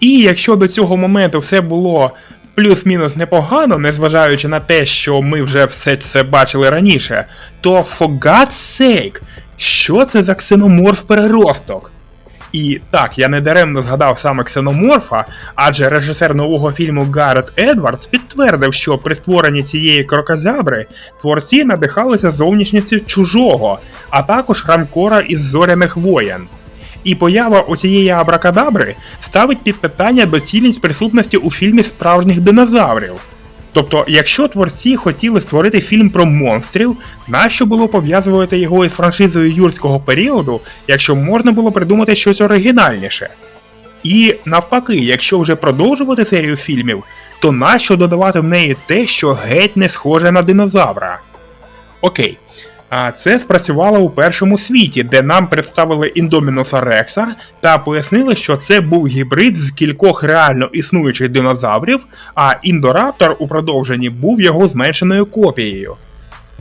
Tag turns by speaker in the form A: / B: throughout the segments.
A: І якщо до цього моменту все було плюс-мінус непогано, незважаючи на те, що ми вже все це бачили раніше, то for God's sake, що це за ксеноморф переросток? І так, я не даремно згадав саме ксеноморфа, адже режисер нового фільму Гаррет Едвардс підтвердив, що при створенні цієї крокозябри творці надихалися зовнішністю чужого, а також ранкора із зоряних воєн. І поява оцієї абракадабри ставить під питання доцільність присутності у фільмі справжніх динозаврів. Тобто, якщо творці хотіли створити фільм про монстрів, нащо було пов'язувати його із франшизою юрського періоду, якщо можна було придумати щось оригінальніше? І навпаки, якщо вже продовжувати серію фільмів, то нащо додавати в неї те, що геть не схоже на динозавра? Окей. А це спрацювало у першому світі, де нам представили індомінуса Рекса та пояснили, що це був гібрид з кількох реально існуючих динозаврів, а індораптор у продовженні був його зменшеною копією.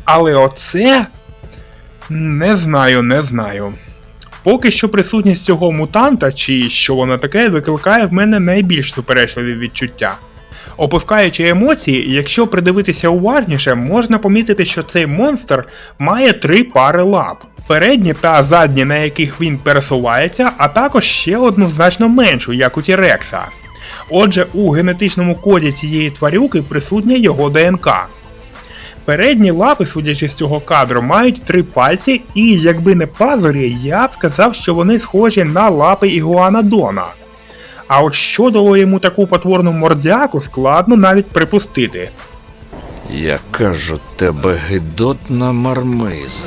A: Але оце. Не знаю, не знаю. Поки що присутність цього мутанта, чи що воно таке, викликає в мене найбільш суперечливі відчуття. Опускаючи емоції, якщо придивитися уважніше, можна помітити, що цей монстр має три пари лап. Передні та задні, на яких він пересувається, а також ще одну значно меншу, як у Тірекса. Отже, у генетичному коді цієї тварюки присутня його ДНК. Передні лапи, судячи з цього кадру, мають три пальці, і якби не пазурі, я б сказав, що вони схожі на лапи Ігуанадона. А от що дало йому таку потворну мордяку, складно навіть припустити.
B: Яка ж у тебе гидотна мармиза.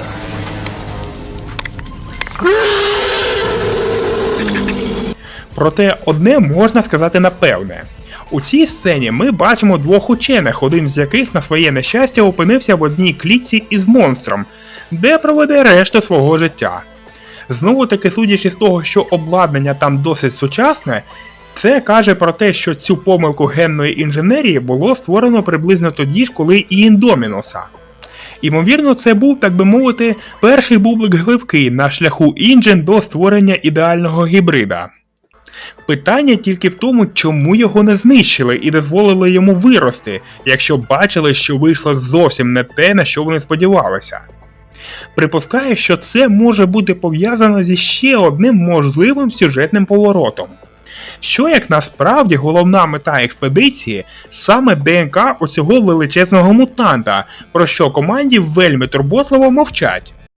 A: Проте одне можна сказати напевне. У цій сцені ми бачимо двох учених, один з яких на своє нещастя опинився в одній клітці із монстром, де проведе решту свого життя. Знову таки, судячи з того, що обладнання там досить сучасне, це каже про те, що цю помилку генної інженерії було створено приблизно тоді ж, коли і індомінуса. Імовірно, це був, так би мовити, перший бублик гливки на шляху інжен до створення ідеального гібрида. Питання тільки в тому, чому його не знищили і дозволили йому вирости, якщо бачили, що вийшло зовсім не те, на що вони сподівалися. Припускаю, що це може бути пов'язано зі ще одним можливим сюжетним поворотом. Що як насправді головна мета експедиції саме ДНК оцього величезного мутанта, про що команді вельми турботливо мовчать.